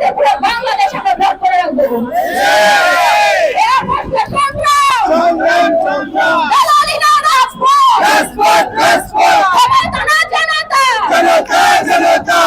থেকে পুরো বাংলাদেশ আমরা ভোট করে রাখব। জনতা জনতা!